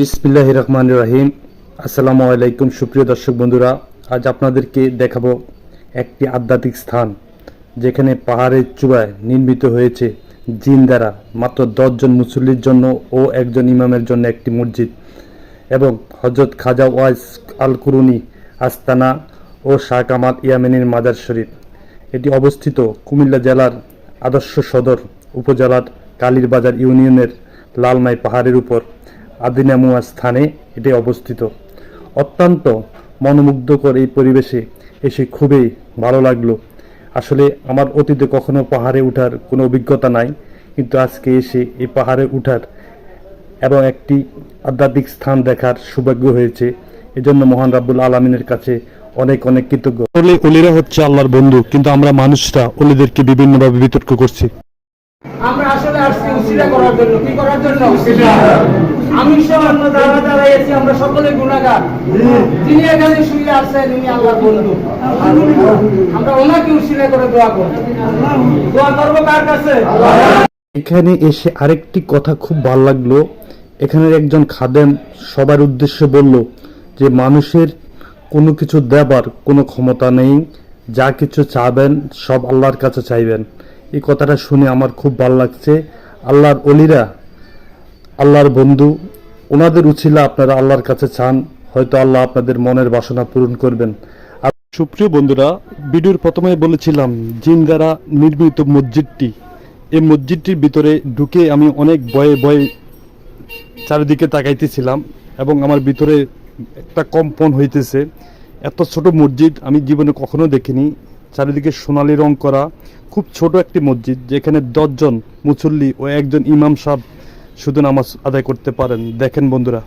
বিসমিল্লাহ রহমান রাহিম। আসসালামু আলাইকুম, সুপ্রিয় দর্শক বন্ধুরা। আজ আপনাদেরকে দেখাবো একটি আধ্যাত্মিক স্থান, যেখানে পাহাড়ের চূড়ায় নির্মিত হয়েছে জিন দ্বারা মাত্র দশজন মুসল্লির জন্য ও একজন ইমামের জন্য একটি মসজিদ এবং হজরত খাজা ওয়াইস আল কুরুনি আস্তানা ও শাহ কামাল ইয়ামেনের মাজার শরীফ। এটি অবস্থিত কুমিল্লা জেলার আদর্শ সদর উপজেলার কালীরবাজার ইউনিয়নের লালমাই পাহাড়ের উপর। আদিনামুয়া স্থানে এটি অবস্থিত। অত্যন্ত মনোমুগ্ধকর এই পরিবেশে এসে খুবই ভালো লাগল। আসলে আমার অতীতে কখনো পাহাড়ে ওঠার কোনো অভিজ্ঞতা নাই কিন্তু আজকে এসে এই পাহাড়ে ওঠার এবং একটি আধ্যাত্মিক স্থান দেখার সৌভাগ্য হয়েছে। এজন্য মহান রাব্বুল আলমিনের কাছে অনেক অনেক কৃতজ্ঞ। অলি অলিরা হচ্ছে আল্লাহর বন্ধু কিন্তু আমরা মানুষরা অলিদেরকে বিভিন্নভাবে বিতর্ক করছি। আমরা আসলে আসছি উসিলা করার জন্য। কি করার জন্য? আমি আমরা সকলে গুণাগার। এখানে শুয়ে উনি বন্ধু। আমরা ওনাকে করে দোয়া দোয়া করব কার কাছে? এখানে এসে আরেকটি কথা খুব ভালো লাগল। এখানের একজন খাদেম সবার উদ্দেশ্যে বলল যে, মানুষের কোনো কিছু দেবার কোনো ক্ষমতা নেই। যা কিছু চাবেন, সব আল্লাহর কাছে চাইবেন। এই কথাটা শুনে আমার খুব ভালো লাগছে। আল্লাহর অলিরা আল্লাহর বন্ধু, ওনাদের উছিলা আপনারা আল্লাহর কাছে চান, হয়তো আল্লাহ আপনাদের মনের বাসনা পূরণ করবেন। সুপ্রিয় বন্ধুরা, ভিডিওর প্রথমে বলেছিলাম জিন দ্বারা নির্মিত মসজিদটি। এই মসজিদটির ভিতরে ঢুকে আমি অনেক ভয়ে ভয়ে চারিদিকে তাকাইতেছিলাম এবং আমার ভিতরে একটা কম্পন হইতেছে। এত ছোট মসজিদ আমি জীবনে কখনো দেখিনি। চারিদিকে সোনালি রং করা। খুব ছোট একটি মসজিদ, যেখানে দশজন মুসল্লি ও একজন ইমাম সাহেব শুধু নামাজ আদায় করতে পারেন। দেখেন বন্ধুরা।